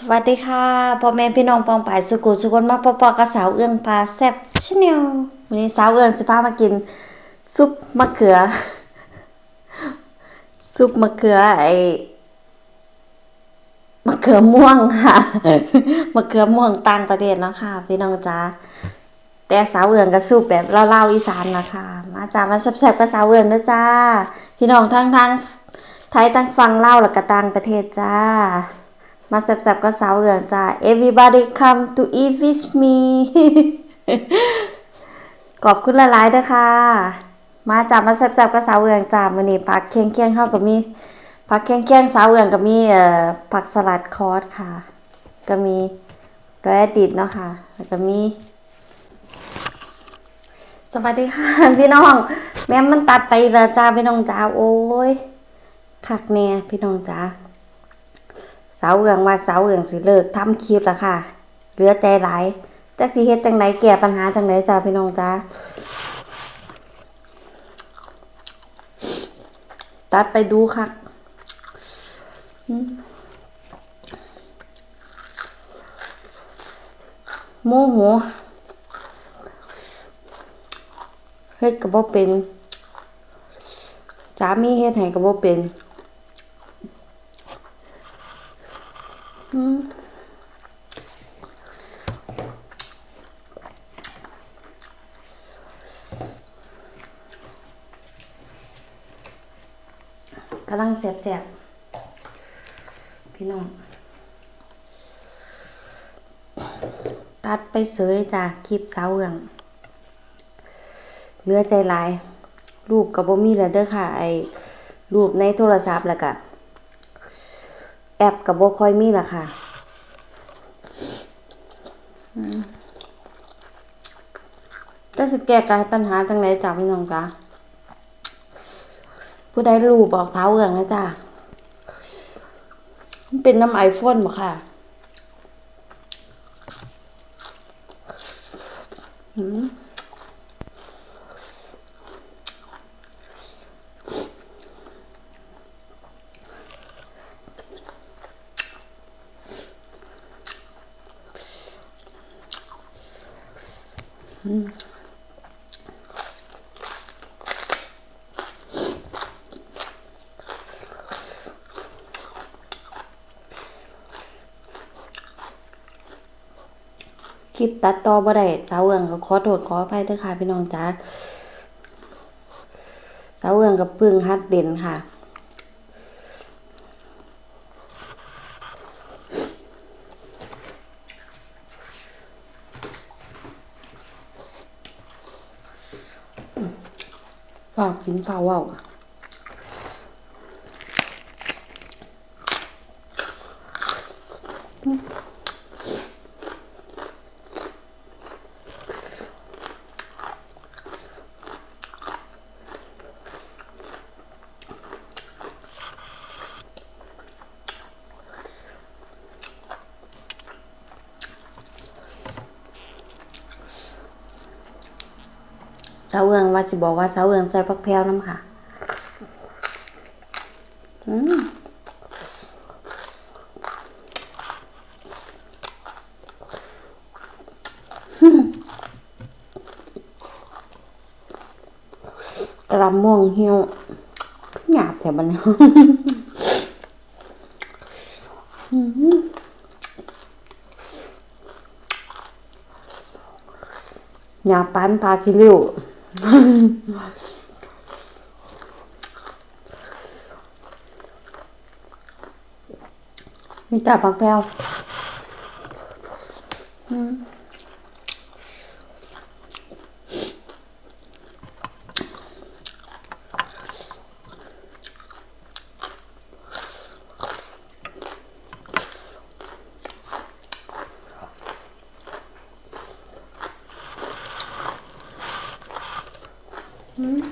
สวัสดีค่ะพ่อแม่พี่น้องปองปายสุกุสุคนมาปอปอกับสาวเอื้องพาแซ่บชแนลวันนี้สาวเอื้องจะพามากิน ซุปมะเขือ ซุปมะเขือไอมะเขือม่วงค่ะมะเขือม่วงต่างประเทศเนาะค่ะ พี่น้องจ้าแต่สาวเอื้องก็ซุปแบบเล่าๆอีสานนะคะมาจ้ามาแซ่บๆกับสาวเอื้องนะจ้าพี่น้องทั้งทั้งไทยทั้งฟังเล่าวแล้วก็ต่างประเทศจ้า มาแซบๆก็สาวเอืองจ้า everybody come to eat with me ขอบคุณหลายๆเด้อค่ะ มาจ้ามาแซบๆก็สาวเอืองจ้ามื้อนี้ผักเคียงๆเฮาก็มีผักเคียงๆสาวเอืองก็มีเอ่อผักสลัดคอสค่ะ ก็มีแรดิตเนาะค่ะ แล้วก็มีสวัสดีค่ะพี่น้อง แม่มันตัดไปแล้วจ้าพี่น้องจ้าโอ้ยคักแน่พี่น้องจ้า สาวเอืองว่าสาวเอืองสิเลิกทำคลิปล้วค่ะ เหลือใจหลายจักสิเฮ็ดจังไดแก้ปัญหาจังไดจ้าพี่น้องจ้าตัดไปดูค่ะอืมโมโหเฮ็ดก็บ่เป็นสามีเฮ็ดให้ก็บ่เป็น กำลังเสียบเสียบๆ พี่น้อง ตัดไปเสยจ้ะคลิปสาวเอืองเหลือใจหลาย รูปกับบ่มีแล้วเด้อค่ะ ไอ้รูปในโทรศัพท์แล้วก็ แอปกับโบคอยมีและค่ะอืมจะสิแก้ไขปัญหาจังไดจ้ะพี่น้องจ้ะผู้ใดรู้บอกสาวเอืองนะจ้ามันเป็นน้ำไอโฟนบ่ค่ะอืม คลิปตัดต่อบ่ได้สาวเอืองก็ขอโทษขออภัยเด้อค่ะพี่น้องจ้าสาวเอืองกับพึ่งฮัดเด่นค่ะ ฝากกินข้าวเว้าสาวเอืองว่าสิบอกว่าสาวเอืองใส่ผักแพรวน้ำค่ะอืมกระม่วงเหี่ยวหยาบแต่บัดนหยาบปานปลาคิริว นี่ตาปัก 嗯。